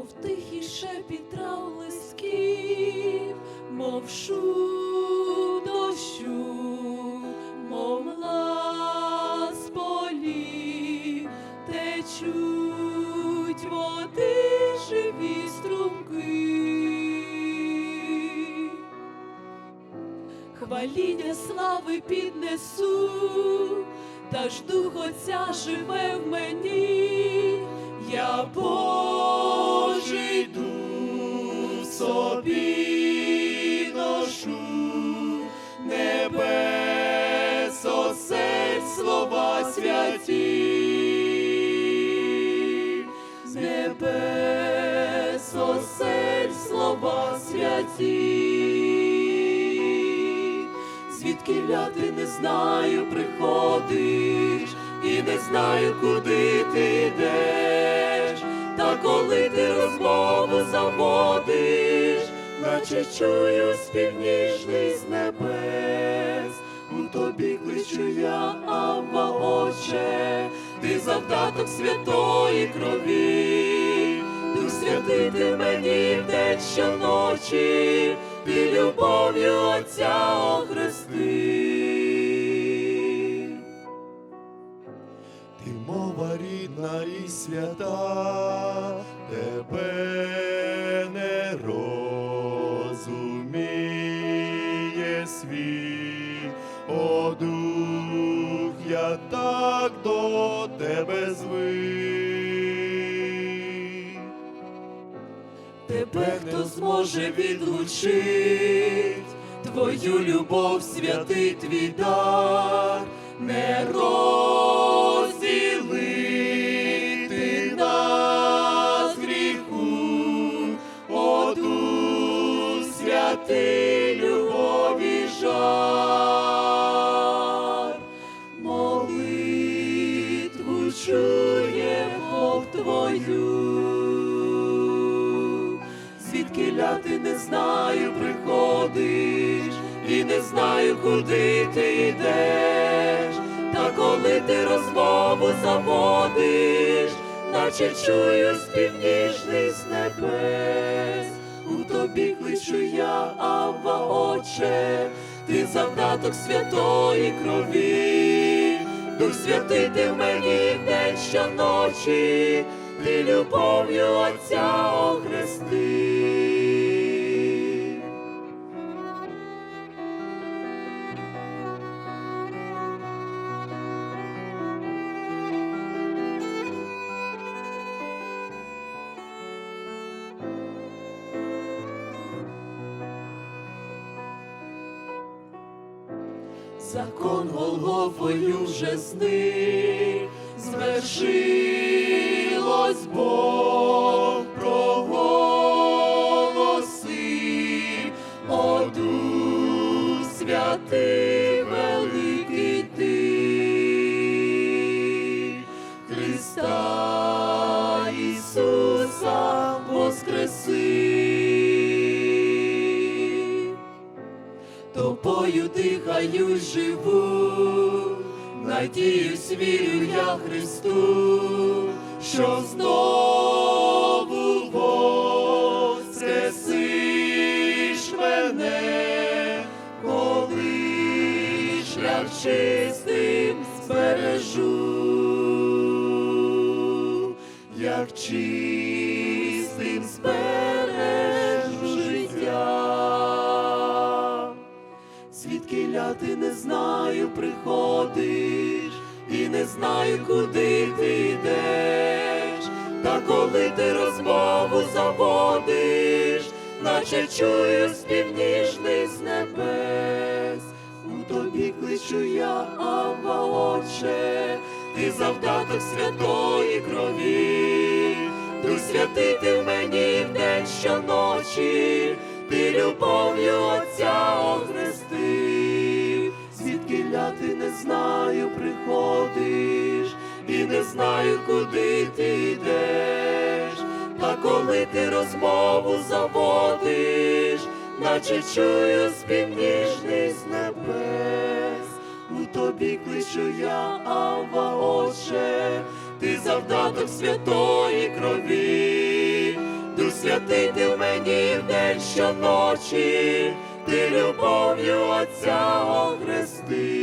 мов тихий шепіт трав лисків, мов шум дощу, мов лас полів, течуть води живі струмки. Хваління слави піднесу, та ж дух Отця живе в мені, я Божий собі ношу, небес осель слова святі, з небес слова святі. Звідки ти не знаю, приходиш, і не знаю, куди ти йдеш. Розмову заводиш, наче чую спів ніжний з небес. У тобі кличу я, Авва, Отче, ти завдаток святої крові, Дух святий ти мені вдень щоночі, ти любов'ю Отця охрести. Ти мова рідна і свята, тебе не розуміє світ, о дух, я так до тебе звик. Тебе хто зможе відлучить, твою любов святий твій дар, не розділити ти не знаю, приходиш, і не знаю, куди ти йдеш. Та коли ти розмову заводиш, наче чую спів ніжний з небес. У тобі кличу я, Авва, Отче, ти завдаток святої крові. Дух святий ти в мені вдень щоночі, ти любов'ю Отця охрести. Закон Голгофою вже зник, звершилось Бог проголосив, о святий великий Христа Ісуса воскреси тобою дихаю, живу, надіюсь, вірю я Христу, що знову воскресиш мене, коли шлях чистим збережу, як чистим ти не знаю, приходиш, і не знаю, куди ти йдеш. Та коли ти розмову заводиш, наче чую спів ніжний з небес. У тобі кличу я, Авва, Отче, ти завдаток святої крові. Дух в мені вдень щоночі, ти любов'ю Отця приходиш, і не знаю, куди ти йдеш. Та коли ти розмову заводиш, наче чую спів ніжний з небес. У тобі кличу я, Авва, Отче, ти завдаток святої крові. святий ти в мені вдень щоночі, ти любов'ю Отця охрести.